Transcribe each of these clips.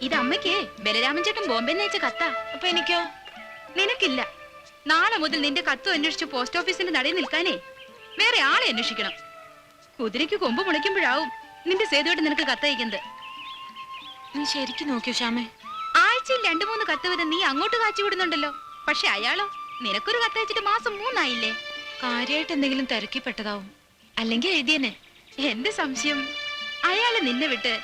ഇത് അമ്മയ്ക്ക് ബലരാമൻ ചേട്ടൻ ബോംബെ നയിച്ച കത്താ. അപ്പൊ എനിക്കോ? നിനക്കില്ല. നാളെ മുതൽ നിന്റെ കത്തു അന്വേഷിച്ച് പോസ്റ്റ് ഓഫീസിന്റെ നടയിൽ നിൽക്കാനേ. വേറെ ആളെ അന്വേഷിക്കണം. കുതിരയ്ക്ക് കൊമ്പ് മുളയ്ക്കുമ്പോഴാവും നിന്റെ സേതുവായിട്ട് നിനക്ക് കത്തയക്കുന്നത് നീ ശരിക്കും നോക്കിയോ ശ്യാമേ? ആഴ്ചയിൽ രണ്ടു മൂന്ന് കത്ത് വിധം നീ അങ്ങോട്ട് കാച്ചി വിടുന്നുണ്ടല്ലോ. പക്ഷെ അയാളോ നിനക്കൊരു കത്തയച്ചിട്ട് മാസം മൂന്നായില്ലേ? കാര്യമായിട്ട് എന്തെങ്കിലും തിരക്കിപ്പെട്ടതാവും. അല്ലെങ്കിൽ എഴുതിയനെ. എന്റെ സംശയം? അയാൾ നിന്നെ വിട്ട്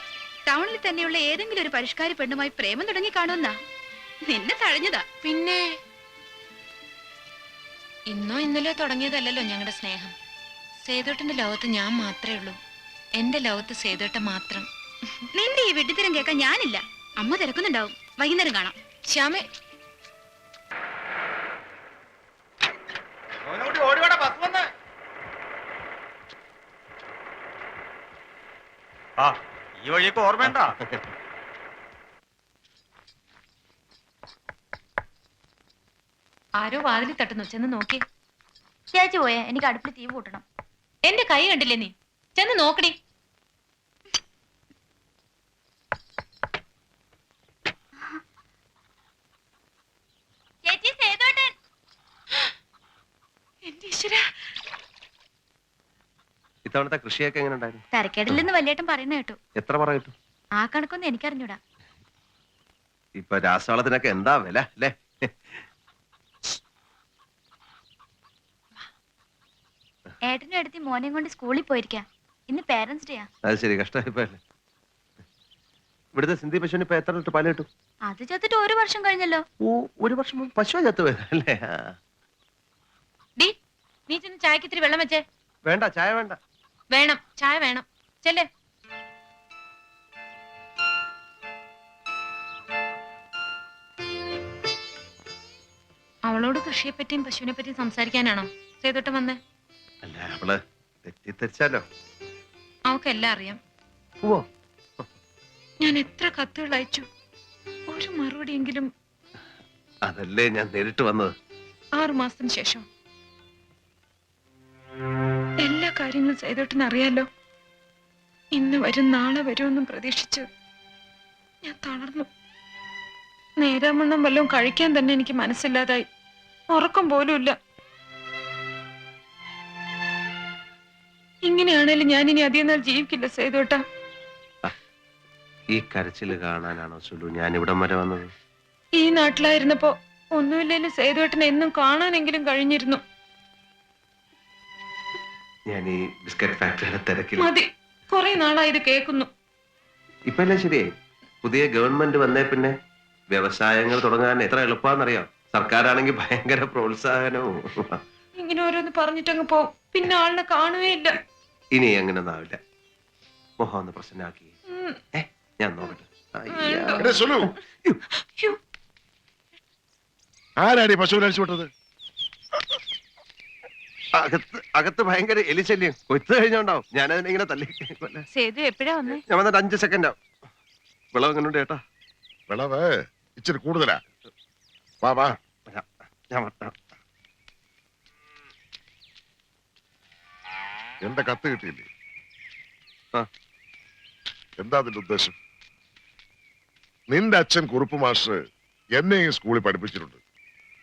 ടൗണിൽ തന്നെയുള്ള ഏതെങ്കിലും ഒരു പരിഷ്കാരി പെണ്ണുമായി പ്രേമം തുടങ്ങി കാണുമെന്നാ. നിന്നെ തഴഞ്ഞതാ. പിന്നെ? ഇന്നോ ഇന്നലെ തുടങ്ങിയതല്ലല്ലോ ഞങ്ങളുടെ സ്നേഹം. സേതോട്ടന്റെ ലോകത്ത് ഞാൻ മാത്രമേ ഉള്ളൂ. എന്റെ ലോകത്ത് സേതോട്ടം മാത്രം. നിന്റെ ഈ വെട്ടിത്തരം കേൾക്കാൻ ഞാനില്ല. അമ്മ തിരക്കുന്നുണ്ടാവും. വൈകുന്നേരം കാണാം. ശ്യാമേ. ആ ഈ വഴിയൊക്കെ ഓർമ്മയുണ്ടാ? ആരോ വാതിലിൽ തട്ടുന്നു. ചെന്ന് നോക്കി. ചേച്ചി പോയേ. എനിക്ക് അടുപ്പിൽ തീ കൂട്ടണം. എന്റെ കൈ കണ്ടില്ലേ നീ? ചെന്ന് നോക്കടി ചേച്ചി സേതോട്ടൻ എന്റെ ഈശ്വര ഇത്തവണത്തെ കൃഷിയൊക്കെ എങ്ങനെ ഉണ്ടായിരുന്നു തരക്കേടില്ലെന്ന് വലിയേട്ടൻ പറയുന്ന കേട്ടു. എത്ര പറയിട്ടു ആ കണക്കൊന്നും എനിക്കറിഞ്ഞൂടാ. ഇപ്പൊ രാസവളത്തിനൊക്കെ എന്താ വില അല്ലേ? ഏട്ടനും എടുത്തി മോനെയും കൊണ്ട് സ്കൂളിൽ പോയിരിക്കാം. ഇന്ന് പേരൻസ് ഡേയാ അത് ശരി കഷ്ടമായിപ്പോയല്ലേ. ഇവിടുത്തെ സിന്ധി പശുവിന് ഇപ്പൊ എത്ര ലിറ്റർ പാൽ കിട്ടും? അത് ചത്തിട്ട് ഒരു വർഷം കഴിഞ്ഞല്ലോ. ഓ ഒരു വർഷം മുമ്പ് പശു ചത്തു പോയത് അല്ലേ? ആ. ഡി നീ ചെന്ന് ചായക്ക് ഇത്തിരി വെള്ളം വെച്ചേ. വേണ്ട ചായ വേണ്ട. വേണം ചായ വേണം. ചെല്ലേ. അവളോട് കൃഷിയെ പറ്റിയും പശുവിനെ പറ്റിയും സംസാരിക്കാനാണോ? ചെയ്തിട്ട് വന്നേ. അല്ല അവൾ തെറ്റിദ്ധരിച്ചാലോ? അവക്കെല്ലാം അറിയാം. ഓ ഞാൻ എത്ര കത്തുകൾ അയച്ചു. ഒരു മറുപടിയെങ്കിലും. അതല്ലേ ഞാൻ നേരിട്ട് വന്നത്. ആറു മാസത്തിന് ശേഷം. എല്ലാ കാര്യങ്ങളും സേതോട്ടിന് അറിയാലോ ഇന്ന് വരും നാളെ വരുമെന്നും പ്രതീക്ഷിച്ച് ഞാൻ തളർന്നു. നേരാമണ്ണം വല്ലതും കഴിക്കാൻ തന്നെ എനിക്ക് മനസ്സില്ലാതായി. ഉറക്കം പോലും ഇല്ല ഇങ്ങനെയാണേലും ഞാൻ ഇനി അധികം നാൾ ജീവിക്കില്ല സേതോട്ട ഈ കരച്ചിൽ കാണാനാണോ സുലു? ഞാൻ ഇവിടം വരെ വന്നത്. ഈ നാട്ടിലായിരുന്നപ്പോ ഒന്നുമില്ലേലും സേതുവേട്ടനെ എന്നും കാണാനെങ്കിലും കഴിഞ്ഞിരുന്നു. ഞാൻ ഈ ബിസ്ക്കറ്റ് ഫാക്ടറിയുടെ തിരക്കിൽ മതി. കുറെ നാളായി ഇത് കേൾക്കുന്നു. ഇപ്പൊ അല്ലേ ശരിയായി പുതിയ ഗവൺമെന്റ് വന്നേ പിന്നെ വ്യവസായങ്ങൾ തുടങ്ങാൻ എത്ര എളുപ്പമാണെന്നറിയാം സർക്കാരാണെങ്കിൽ ഭയങ്കര പ്രോത്സാഹനവും. ഇങ്ങനെ ഓരോന്ന് പറഞ്ഞിട്ടങ്ങ് പോ പിന്നെ ആളിനെ കാണുകയില്ല ഇനി അങ്ങനെ ഒന്നാവില്ല. മോഹം ഒന്ന് പ്രശ്നമാക്കി. ഉം. ഏ ഞാൻ നോക്കട്ടെ. അയ്യ. എടേ സുലു ഹ്യോ. ആരാടി പശുവിനെ അഴിച്ചു വിട്ടത്? അകത്ത് അകത്ത് ഭയങ്കര എലിശല്യം. കൊയ്ത്ത് കഴിഞ്ഞോണ്ടാവും. ഞാനതിനെ ഇങ്ങനെ തല്ലി കൊല്ലാൻ. സേതു എപ്പോഴാ വന്നേ? ഞാൻ വന്നിട്ട് അഞ്ച് സെക്കൻഡ്. ആവും വിളവ് എങ്ങനെയുണ്ട് ചേട്ടാ? വിളവ് ഇച്ചിരി കൂടുതലാ. വാ വാ. ഞാൻ വരാം. എന്റെ കത്ത് കിട്ടിയില്ലേ? ആ. എന്താ അതിന്റെ ഉദ്ദേശം? നിന്റെ അച്ഛൻ കുറുപ്പ് മാസ്റ്റർ എന്നെ ഈ സ്കൂളിൽ പഠിപ്പിച്ചിട്ടുണ്ട്.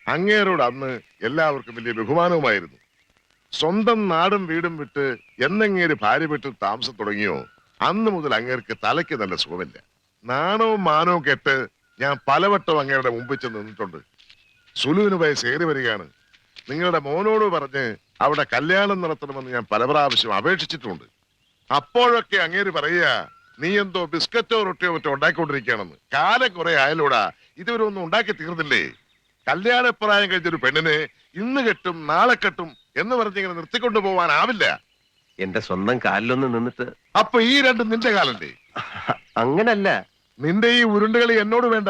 അങ്ങേരോട് അന്ന് എല്ലാവർക്കും വലിയ ബഹുമാനവുമായിരുന്നു. സ്വന്തം നാടും വീടും വിട്ട് എന്നെങ്ങേര് ഭാര്യ വിട്ട് താമസം തുടങ്ങിയോ? അന്ന് മുതൽ അങ്ങേർക്ക് തലയ്ക്ക് നല്ല സുഖമില്ല. നാണവും മാനവും കെട്ട് ഞാൻ പലവട്ടം അങ്ങേരുടെ മുമ്പിൽ ചെന്ന് നിന്നിട്ടുണ്ട്. സുലുവിന് വയസ്സ് ഏറി വരികയാണ്. നിങ്ങളുടെ മോനോട് പറഞ്ഞ് അവിടെ കല്യാണം നടത്തണമെന്ന് ഞാൻ പല പ്രാവശ്യം അപേക്ഷിച്ചിട്ടുണ്ട്. അപ്പോഴൊക്കെ അങ്ങേര് പറയുക നീ എന്തോ ബിസ്ക്കറ്റോ റൊട്ടിയോ മറ്റോ ഉണ്ടാക്കിക്കൊണ്ടിരിക്കുകയാണെന്ന്. കാലം കുറെ ആയാലൂടാ ഇതുവരെ ഒന്നും ഉണ്ടാക്കി തീർന്നില്ലേ? കല്യാണപ്രായം കഴിഞ്ഞൊരു പെണ്ണിനെ ഇന്ന് കെട്ടും നാളെ കെട്ടും എന്ന് പറഞ്ഞിങ്ങനെ നിർത്തിക്കൊണ്ടു പോവാനാവില്ല. എന്റെ സ്വന്തം കാലിലൊന്ന് നിന്നിട്ട് അപ്പൊ ഈ രണ്ടും നിന്റെ കാലല്ലേ? അങ്ങനല്ല. നിന്റെ ഈ ഉരുണ്ടുകളി എന്നോട് വേണ്ട.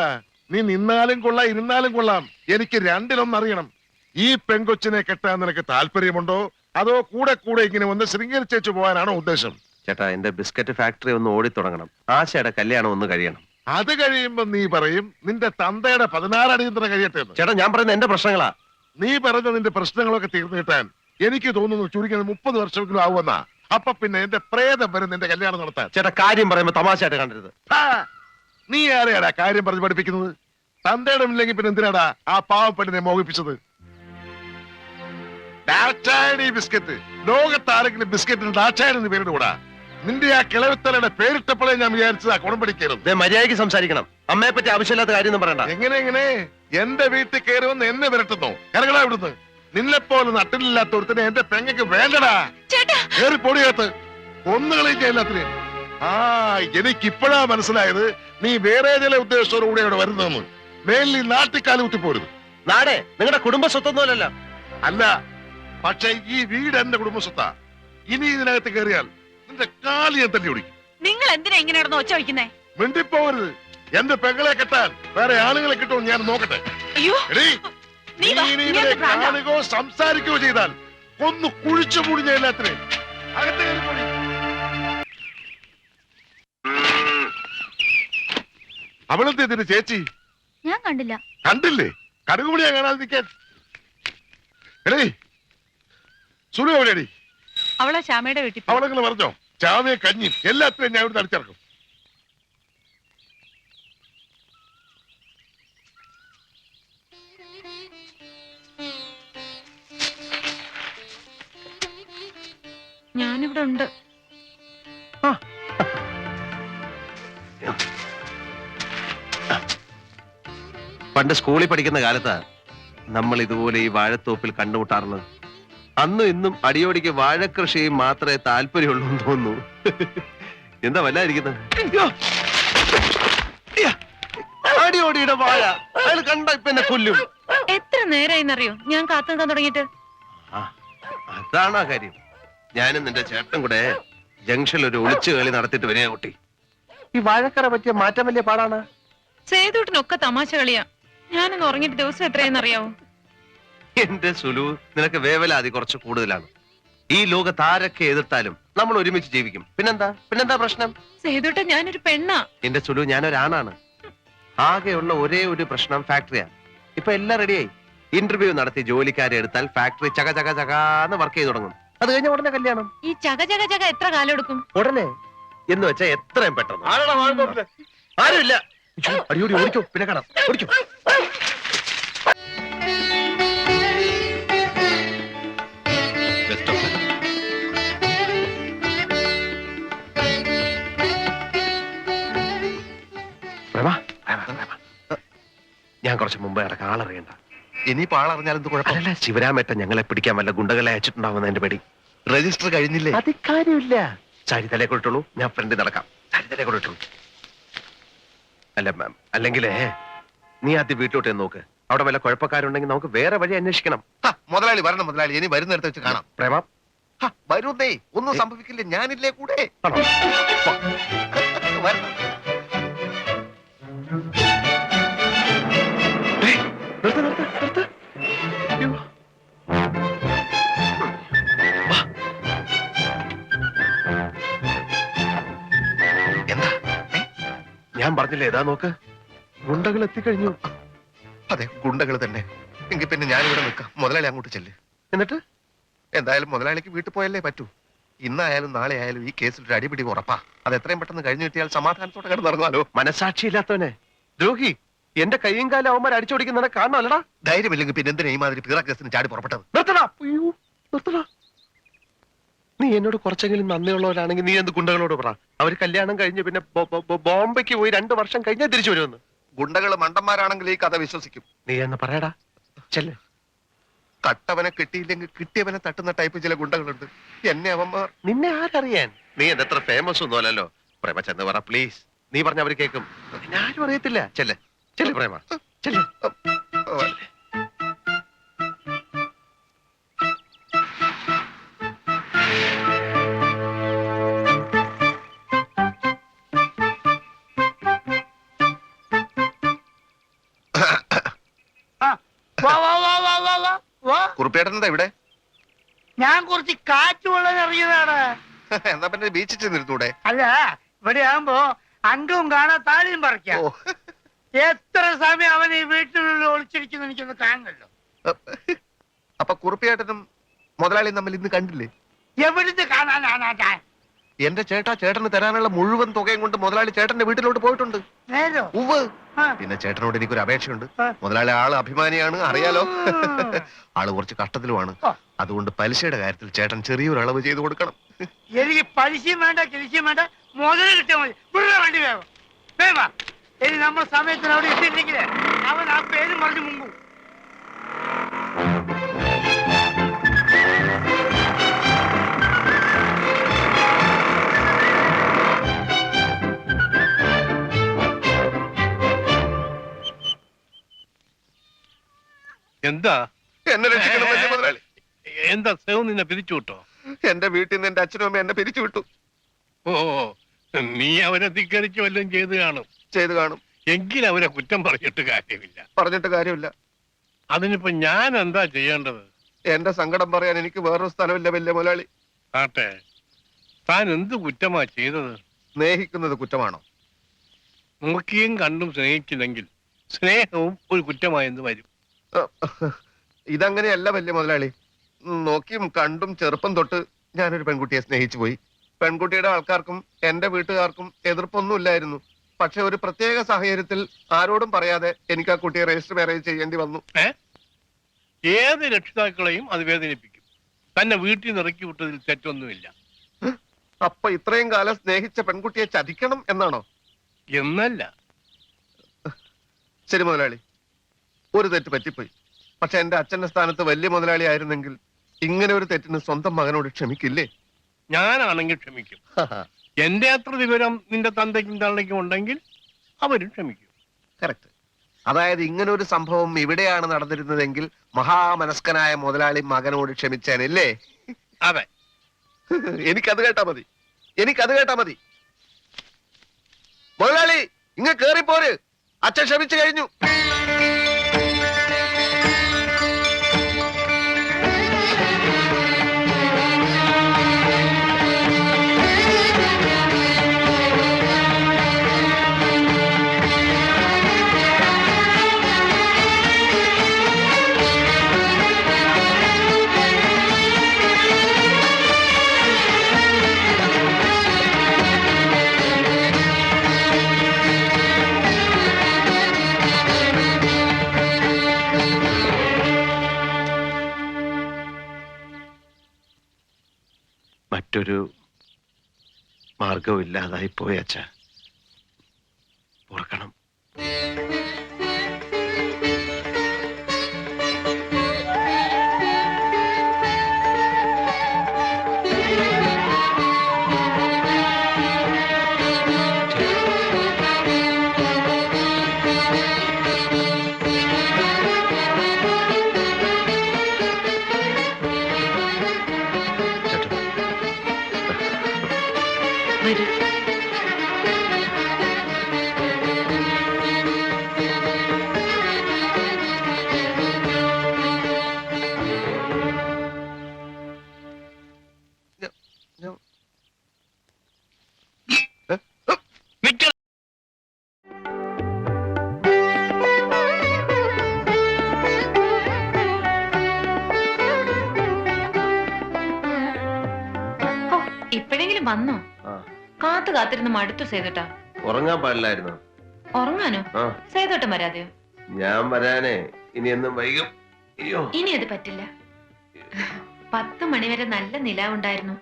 നീ നിന്നാലും കൊള്ളാം ഇരുന്നാലും കൊള്ളാം. എനിക്ക് രണ്ടിലൊന്നറിയണം. ഈ പെങ്കൊച്ചിനെ കെട്ടാൻ നിനക്ക് താല്പര്യമുണ്ടോ? അതോ കൂടെ കൂടെ ഇങ്ങനെ ഒന്ന് ശൃംഗരിച്ചു പോകാനാണോ ഉദ്ദേശം? ചേട്ടാ എന്റെ ബിസ്ക്കറ്റ് ഫാക്ടറി ഒന്ന് ഓടി തുടങ്ങണം ആശയുടെ കല്യാണം ഒന്ന് കഴിയണം. അത് കഴിയുമ്പോ നീ പറയും നിന്റെ തന്തയുടെ പതിനാറ് അടിയന്തരം കഴിയട്ടെ എന്ന്. ചേട്ടാ ഞാൻ പറയുന്ന എന്റെ പ്രശ്നങ്ങളാ. നീ പറഞ്ഞ നിന്റെ പ്രശ്നങ്ങളൊക്കെ തീർന്നു കിട്ടാൻ എനിക്ക് തോന്നുന്നു ചുരുങ്ങിയത് മുപ്പത് വർഷമെങ്കിലും ആവുമെന്നാ. അപ്പൊ പിന്നെ എന്റെ പ്രേതം വരും നിന്റെ കല്യാണം നടത്താൻ. ചേട്ടാ കാര്യം പറയുമ്പോ തമാശയായിട്ട് കണ്ടരുത്! നീ ആരെയാടാ കാര്യം പറഞ്ഞ് പഠിപ്പിക്കുന്നത്? തന്തയുടെ ഇല്ലെങ്കിൽ പിന്നെ എന്തിനാടാ ആ പാവപ്പെട്ടിനെ മോഹിപ്പിച്ചത്? ഡാറ്റായണി ബിസ്ക്കറ്റ് ലോകത്താരെങ്കിലും ബിസ്ക്കറ്റിന് ഡാറ്റായൻ എന്ന് പേരിടുകൂടാ? നിന്റെ ആ കിളവിത്തലയുടെ പേരിട്ടപ്പോഴേ ഞാൻ വിചാരിച്ചതാ കുടം പിടിക്കരുത് ദേ, മര്യാദയ്ക്ക് സംസാരിക്കണം. അമ്മയെ പറ്റി ആവശ്യമില്ലാത്ത കാര്യമൊന്നും പറയണ്ട. എങ്ങനെ എങ്ങനെ? എന്റെ വീട്ടിൽ കയറുമെന്ന് എന്നെ വിരട്ടുന്നു. കരകളാ ഇവിടുന്ന്. നിന്നെ പോലെ നട്ടിലില്ലാത്ത ഒരുത്തിനെ എന്റെ പെങ്ങക്ക് വേണ്ടടാ. ചേട്ടാ. കയറി പൊടിയകത്ത് ഒന്നുകളെയും എല്ലാത്തിനെ ആ എനിക്ക് ഇപ്പോഴാ മനസ്സിലായത് നീ വേറെ ചില ഉദ്ദേശത്തോടു കൂടെ അവിടെ വരുന്നതെന്ന്. മേലിൽ നാട്ടിക്കാലം കുത്തിപ്പോരുത് നാടേ നിങ്ങളുടെ കുടുംബ സ്വത്തൊന്നുമല്ലല്ലോ അല്ല പക്ഷെ ഈ വീട് എന്റെ കുടുംബ സ്വത്താ ഇനി ഇതിനകത്ത് കയറിയാൽ നിന്റെ കാൽ ഞാൻ തന്നെ ഒടിക്കും നിങ്ങൾ എന്തിനാ ഇങ്ങനെ നടന്ന് ഒച്ച വയ്ക്കുന്നേ? മിണ്ടിപ്പോവരുത്. എന്റെ പെങ്ങളെ കെട്ടാൻ വേറെ ആളുകളെ കിട്ടുമോ ഞാൻ നോക്കട്ടെ. അയ്യോ. എടീ, നീ നീ വാ, ഇനി നീ ഇതിനെ എന്ത് കാണുകയോ സംസാരിക്കുകയോ ചെയ്താൽ ഒന്ന് കുഴിച്ചു മുടിഞ്ഞ എല്ലാത്തിനെ അകത്ത് കയറി പോടി. അവളെന്ത് ഇതിന് ചേച്ചി? ഞാൻ കണ്ടില്ല. കണ്ടില്ലേ? കടുകുമണിയാ കാണാതെ നിൽക്കാൻ. എടേ സുലു എവിടെയാടി? അവളെ ശ്യാമയുടെ വീട്ടിൽ പോയി. അവളെങ്ങനെ പറഞ്ഞോ? ചാവയെ കഞ്ഞി. എല്ലാത്തിനും ഞാൻ ഇവിടെ അടിച്ചിറക്കും. ഞാനിവിടെ ഉണ്ട്. പണ്ട് സ്കൂളിൽ പഠിക്കുന്ന കാലത്താ നമ്മൾ ഇതുപോലെ ഈ വാഴത്തോപ്പിൽ കണ്ടുമുട്ടാറുള്ളത് അന്നും ഇന്നും അടിയോടിക്ക് വാഴക്കൃഷിയും മാത്രമേ താല്പര്യമുള്ളൂ എന്ന് തോന്നുന്നു. എന്താ വല്ലാതിരിക്കുന്നത്! അടിയോടിയുടെ വാഴ. അയാൾ കണ്ട ഇപ്പൊ എന്നെ കൊല്ലും. എത്ര നേരായിന്നറിയോ? ഞാൻ കാത്തു നിൽക്കാൻ തുടങ്ങിയിട്ട്. ആ, അതാണ് ആ കാര്യം. ഞാനും നിന്റെ ചേട്ടൻ കൂടെ ജംഗ്ഷനിൽ ഒരു ഒളിച്ചു കളി നടത്തിയിട്ട് വരിക കുട്ടി. ഈ വാഴക്കറ പറ്റിയ മാറ്റം വലിയ പാടാണ്. സേതുട്ടിനൊക്കെ തമാശ കളിയാ ഞാനൊന്ന് ഉറങ്ങിയിട്ട് ദിവസം എത്രയെന്നറിയാവോ എന്റെ സുലു നിനക്ക് വേവലാതി കുറച്ച് കൂടുതലാണ്. ഈ ലോകത്ത് ആരൊക്കെ എതിർത്താലും നമ്മൾ ഒരുമിച്ച് ജീവിക്കും. പിന്നെന്താ? പിന്നെന്താ പ്രശ്നം? സേതൂട്ട ഞാനൊരു പെണ്ണാ. എന്റെ സുലു ഞാനൊരാണാണ്. ആകെയുള്ള ഒരേ ഒരു പ്രശ്നം ഫാക്ടറിയാണ്. ഇപ്പൊ എല്ലാം റെഡിയായി ഇന്റർവ്യൂ നടത്തി ജോലിക്കാരെ എടുത്താൽ ഫാക്ടറി ചക ചക ചകാന്ന് വർക്ക് ചെയ്ത് തുടങ്ങും. അത് കഴിഞ്ഞ ഉടനെ കല്യാണം. ഈ ചക ചക ചക എത്ര കാലം എടുക്കും? ഉടനെ എന്ന് വെച്ചാ എത്രയും പെട്ടെന്ന്. ആരുമില്ല. അടിയോടി ഓടിക്കോ പിന്നെ കാണാം. ഓടിക്കോ. കുറച്ച് മുമ്പേ ഇറക്കാൻ ആളറിയണ്ട ഇനിയിപ്പോ ആളറിഞ്ഞാലും എന്ത് കുഴപ്പം? അതല്ല ശിവരാമേട്ടൻ ഞങ്ങളെ പിടിക്കാൻ വല്ല ഗുണ്ടകളെ അയച്ചിട്ടുണ്ടാവുന്ന എന്റെ പേടി. രജിസ്റ്റർ കഴിഞ്ഞില്ലേ? അത് കാര്യമില്ല. ചരിതലെ കൊടുത്തുള്ളൂ ഞാൻ ഫ്രണ്ടിൽ നടക്കാം. ചരിതലെ കൊടുത്തുള്ളൂ കൊടുത്തോളൂ. അല്ല മാം അല്ലെങ്കിലേ നീ ആദ്യം വീട്ടിലോട്ട് നോക്ക്. അവിടെ വല്ല കുഴപ്പക്കാരുണ്ടെങ്കിൽ നമുക്ക് വേറെ വഴി അന്വേഷിക്കണം. ഹ, മുതലാളി വരണം മുതലാളി ഇനി വരുന്നിടത്ത് വെച്ച് കാണാം. പ്രേമ? ഹ, വരുന്നേ ഒന്നും സംഭവിക്കില്ല ഞാനില്ലേ കൂടെ? ആണോ? പറഞ്ഞില്ലേ? ഏതാ നോക്ക്. ഗുണ്ടകൾ എത്തിക്കഴിഞ്ഞു. അതെ ഗുണ്ടകൾ തന്നെ. എങ്കിൽ പിന്നെ ഞാനിവിടെ നിൽക്കാം. മുതലാളി അങ്ങോട്ട് ചെല്ല്. എന്നിട്ട്? എന്തായാലും മുതലാളിക്ക് വീട്ടിൽ പോയല്ലേ പറ്റൂ. ഇന്നായാലും നാളെ ആയാലും ഈ കേസിൽ ഒരു അടിപിടി ഉറപ്പാ. അത് എത്രയും പെട്ടെന്ന് കഴിഞ്ഞു കിട്ടിയാൽ സമാധാനത്തോടെ കിടന്നിറങ്ങാലോ മനസാക്ഷിയില്ലാത്തവനെ. ദ്രോഹി എന്റെ കൈയും കാലം അവന്മാർ അടിച്ചോടിക്കുന്നവനെ കാണണമല്ലടാ ധൈര്യമില്ലെങ്കിൽ പിന്നെ എന്തിനാ ഈ മാതിരി പിറ കേസിന് ചാടി പുറപ്പെട്ടത്? നിർത്തടാ. അയ്യോ നിർത്തടാ. നീ എന്നോട് കുറച്ചെങ്കിലും നന്ദിയുള്ളവരാണെങ്കിൽ നീ എന്ത് ഗുണ്ടകളോട് പറ? അവർ കല്യാണം കഴിഞ്ഞ് പിന്നെ ബോംബെക്ക് പോയി രണ്ടു വർഷം കഴിഞ്ഞാൽ തിരിച്ചു വരുമെന്ന്. ഗുണ്ടകൾ മണ്ടന്മാരാണെങ്കിൽ ഈ കഥ വിശ്വസിക്കും. നീ എന്ന് പറയടാ. ചെല്ല്. കട്ടവനെ കിട്ടിയില്ലെങ്കിൽ കിട്ടിയവനെ തട്ടുന്ന ടൈപ്പ് ചില ഗുണ്ടകളുണ്ട്. എന്നെ അവന്മാർ നിന്നെ ആരറിയാൻ? നീ എന്റെ അത്ര ഫേമസ് ഒന്നും അല്ലല്ലോ. പ്രേമ ചെന്ന് പറ പ്ലീസ് നീ പറഞ്ഞ അവർ കേൾക്കും ഞാനും ആരും അറിയത്തില്ല. ചെല്ലേ. ചെല്ലേ പ്രേമ. ചെല്ല്. വാ എവിടെ ഞാൻ കുറച്ച് കാറ്റ് വെള്ളം ഇറങ്ങിയതാണ്. എന്നാ പിന്നെ ബീച്ചിൽ ചെന്നിരുന്നൂടെ? അല്ല ഇവിടെ ആകുമ്പോ അംഗവും കാണാൻ താഴെയും പറിക്കാം. ഓ. എത്ര സമയം അവൻ ഈ വീട്ടിനുള്ളിൽ ഒളിച്ചിരിക്കുന്നു എനിക്കൊന്ന് കാണണല്ലോ അപ്പൊ കുറുപ്പിയേട്ടനും മുതലാളിയും തമ്മിൽ ഇന്ന് കണ്ടില്ലേ? എവിടുന്ന് കാണാനാണ് എന്റെ ചേട്ടാ ചേട്ടന് തരാനുള്ള മുഴുവൻ തുകയും കൊണ്ട് മുതലാളി ചേട്ടന്റെ വീട്ടിലോട്ട് പോയിട്ടുണ്ട്. ഉവ് പിന്നെ ചേട്ടനോട് എനിക്കൊരു അപേക്ഷയുണ്ട്. മുതലാളി ആൾ അഭിമാനിയാണ് അറിയാലോ. ആൾ കുറച്ച് കഷ്ടത്തിലുമാണ്. അതുകൊണ്ട് പലിശയുടെ കാര്യത്തിൽ ചേട്ടൻ ചെറിയൊരു അളവ് ചെയ്തു കൊടുക്കണം. എനിക്ക് പലിശയും വേണ്ട കൃഷിയും വേണ്ട. മുതല കിട്ടിയാൽ മതി. വണ്ടി വേഗം. വേവാ ഇനി നമ്മൾ സമയത്തിന് അവിടെ എത്തിയില്ലെങ്കിലേ അവൻ ആ പേര് മറിഞ്ഞു മുങ്ങും. എന്താ? എന്നെ രക്ഷിക്കണം വലിയ മുതലാളി. എന്താ സേവ് നിന്നെ പിരിച്ചു വിട്ടോ? എന്റെ വീട്ടിൽ നിന്ന് എന്റെ അച്ഛനും അമ്മ എന്നെ പിരിച്ചു വിട്ടു. ഓ നീ അവരെ ധിക്കരിച്ച് വല്ലതും ചെയ്ത് കാണും. ചെയ്തു കാണും. എങ്കിൽ അവരെ കുറ്റം പറഞ്ഞിട്ട് കാര്യമില്ല. പറഞ്ഞിട്ട് കാര്യമില്ല. അതിനിപ്പോ ഞാൻ എന്താ ചെയ്യേണ്ടത്? എന്റെ സങ്കടം പറയാൻ എനിക്ക് വേറൊരു സ്ഥലമില്ല വലിയ മുതലാളി. ആട്ടെ താൻ എന്ത് കുറ്റമാ ചെയ്തത്? സ്നേഹിക്കുന്നത് കുറ്റമാണോ? നോക്കിയും കണ്ടും സ്നേഹിച്ചില്ലെങ്കിൽ സ്നേഹവും ഒരു കുറ്റമായെന്ന് വരും. ഇതങ്ങനെയല്ല വലിയ മുതലാളി. നോക്കിയും കണ്ടും ചെറുപ്പം തൊട്ട് ഞാനൊരു പെൺകുട്ടിയെ സ്നേഹിച്ചു പോയി. പെൺകുട്ടിയുടെ ആൾക്കാർക്കും എന്റെ വീട്ടുകാർക്കും എതിർപ്പൊന്നുമില്ലായിരുന്നു. പക്ഷെ ഒരു പ്രത്യേക സാഹചര്യത്തിൽ ആരോടും പറയാതെ എനിക്ക് ആ കുട്ടിയെ രജിസ്റ്റർ മാരേജ് ചെയ്യേണ്ടി വന്നു. ഏത് രക്ഷിതാക്കളെയും അത് വേദനിപ്പിക്കും. തന്നെ വീട്ടിൽ നിന്ന് ഇറക്കി വിട്ടതിൽ തെറ്റൊന്നുമില്ല. അപ്പൊ ഇത്രയും കാലം സ്നേഹിച്ച പെൺകുട്ടിയെ ചതിക്കണം എന്നാണോ? എന്നല്ല. ശരി മുതലാളി. ഒരു തെറ്റ് പറ്റിപ്പോയി. പക്ഷെ എന്റെ അച്ഛന്റെ സ്ഥാനത്ത് വലിയ മുതലാളി ആയിരുന്നെങ്കിൽ ഇങ്ങനെ ഒരു തെറ്റിന് സ്വന്തം മകനോട് ക്ഷമിക്കില്ലേ? ഞാനാണെങ്കിൽ ക്ഷമിക്കും. എന്റെ അത്ര വിവരം നിന്റെ തന്തയ്ക്കും തള്ളയ്ക്കും ഉണ്ടെങ്കിൽ അവരും ക്ഷമിക്കും. കറക്റ്റ് അതായത് ഇങ്ങനെ ഒരു സംഭവം ഇവിടെയാണ് നടന്നിരുന്നതെങ്കിൽ മഹാമനസ്കനായ മുതലാളി മകനോട് ക്ഷമിച്ചേനല്ലേ? അതെ. എനിക്കത് കേട്ടാ മതി. എനിക്കത് കേട്ടാ മതി. മുതലാളി ഇങ്ങ കേറിപ്പോര്. അച്ഛൻ ക്ഷമിച്ചു കഴിഞ്ഞു. മാർഗവും ഇല്ലാതായി അച്ഛ. ഓർക്കണം കാത്തു കാത്തിരുന്ന് മടുത്തു സേതുട്ടാ. ഉറങ്ങാൻ പാടില്ലായിരുന്നു? ഉറങ്ങാനോ? ആ. സേതുട്ടം വരാതെയോ? ഞാൻ വരാനേ. ഇനി എന്നും വൈകും. അയ്യോ. ഇനി അത് പറ്റില്ല. പത്ത് മണിവരെ നല്ല നിലാവുണ്ടായിരുന്നു.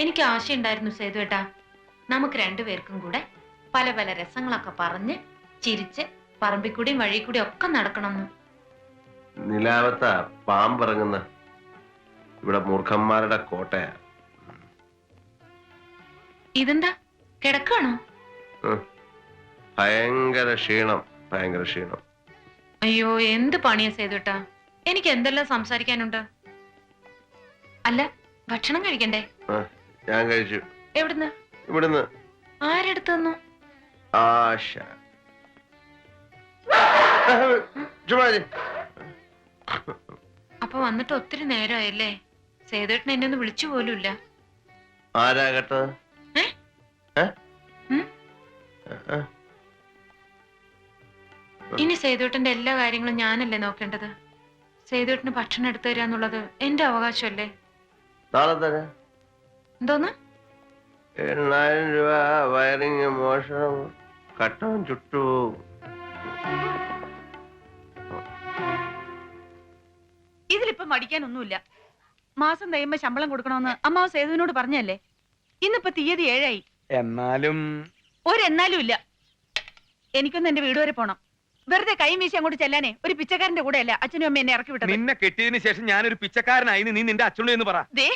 എനിക്ക് ആശയുണ്ടായിരുന്നു സേതുവേട്ടാ നമുക്ക് രണ്ടുപേർക്കും കൂടെ പല പല രസങ്ങളൊക്കെ പറഞ്ഞ് ചിരിച്ച് പറമ്പിക്കൂടിയും വഴി കൂടി ഒക്കെ നടക്കണമെന്ന്. നിലാവത്ത പാമ്പിറങ്ങുന്ന. ഇവിടെ മൂർഖന്മാരുടെ കോട്ടയാ. ഇതെന്താ? കിടക്കാണോ? ഭയങ്കര ക്ഷീണം ഭയങ്കര ക്ഷീണം. അയ്യോ എന്ത് പണിയാ സേതുട്ടാ? എനിക്ക് എന്തെല്ലാം സംസാരിക്കാനുണ്ട്? അല്ല ഭക്ഷണം കഴിക്കണ്ടേ? ഞാൻ കഴിച്ചു. എവിടുന്ന്? ഇവിടുന്ന്. ആരെടുത്തു തന്നു ആശ അപ്പൊ വന്നിട്ട് ഒത്തിരി നേരമായല്ലേ? സേതുവേട്ടൻ എന്നെ ഒന്ന് വിളിച്ചു പോലുമില്ല? ഏ? ഇനി സേതുട്ടന്റെ എല്ലാ കാര്യങ്ങളും ഞാനല്ലേ നോക്കേണ്ടത്? സേതുട്ടന് ഭക്ഷണം എടുത്തു തരാന്നുള്ളത് എന്റെ അവകാശമല്ലേ? നാളെ തരാം. എന്തോന്ന്? എണ്ണായിരം രൂപ വയറിങ് മോഷണം കട്ടവും ചുട്ടുപോകും ഇതിലിപ്പം മടിക്കാനൊന്നുമില്ല. മാസം തയ്യുമ്പോ ശമ്പളം കൊടുക്കണമെന്ന് അമ്മാവ് സേതുവിനോട് പറഞ്ഞല്ലേ ഇന്നിപ്പോ തീയതി ഏഴായി. എന്നാലും ഒരെന്നാലും ഇല്ല എനിക്കൊന്ന് എന്റെ വീട് വരെ പോണം. വെറുതെ കൈ വീശി അങ്ങോട്ട് ചെല്ലാനേ ഒരു പിച്ചക്കാരന്റെ കൂടെ അല്ല അച്ഛനും അമ്മ എന്നെ ഇറക്കി വിട്ടു നിന്നെ കെട്ടിയതിന് ശേഷം ഞാനൊരു പിച്ചക്കാരനായി നീ നിന്റെ അച്ഛനോട് എന്ന് പറ. ദേ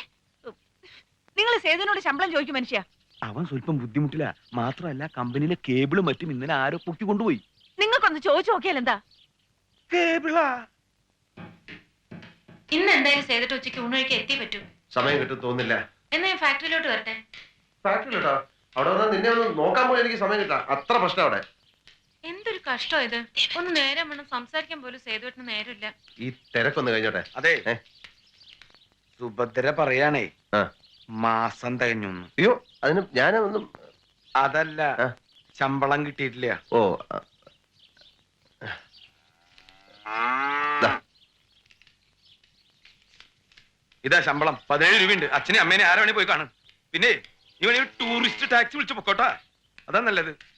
നിങ്ങൾ സേതുവിനോട് ശമ്പളം ചോദിക്കും മനുഷ്യ. അവൻ സ്വല്പം ബുദ്ധിമുട്ടില്ല മാത്രമല്ല കമ്പനിയിലെ കേബിളും മറ്റും ഇന്നലെ ആരോ പൊക്കി കൊണ്ടുപോയി നിങ്ങൾക്കൊന്ന് ചോദിച്ചു നോക്കിയാൽ എന്താ? കേബിളാ. ഇന്ന് എന്തായാലും സേതിട്ട് ഉച്ചയ്ക്ക് കഴിക്കാൻ എത്തി പറ്റൂ. സമയം കിട്ടും തോന്നില്ല. എന്നാ ഞാൻ ഫാക്ടറിയിലോട്ട് വരട്ടെ? ഫാക്ടറിയിലോട്ടോ അവിടെ വന്നാൽ നിന്നെ ഒന്ന് നോക്കാൻ പോലും എനിക്ക് സമയം കിട്ടാം. അത്ര പ്രശ്നം അവിടെ. എന്തൊരു കഷ്ടം ഇത്. ഒന്ന് നേരം വേണം സംസാരിക്കാൻ പോലും സേതുവേട്ടന് നേരമില്ല. ഈ തിരക്കൊന്ന് കഴിഞ്ഞോട്ടെ? അതെ. ഏ? സുഭദ്ര പറയാണേ ആ. മാസം തികഞ്ഞു അയ്യോ അതിന് ഞാനൊന്നും അതല്ല ആ. ശമ്പളം കിട്ടിയിട്ടില്ല. ഓ ആ, ദാ. ഇതാ ശമ്പളം. പതിനേഴ് രൂപയുണ്ട്. അച്ഛനെ അമ്മേനെ ആരാ വേണേ പോയി കാണും. പിന്നെ നീ വേണേ ടൂറിസ്റ്റ് ടാക്സി വിളിച്ചു പൊക്കോട്ടാ. അതാ നല്ലത്.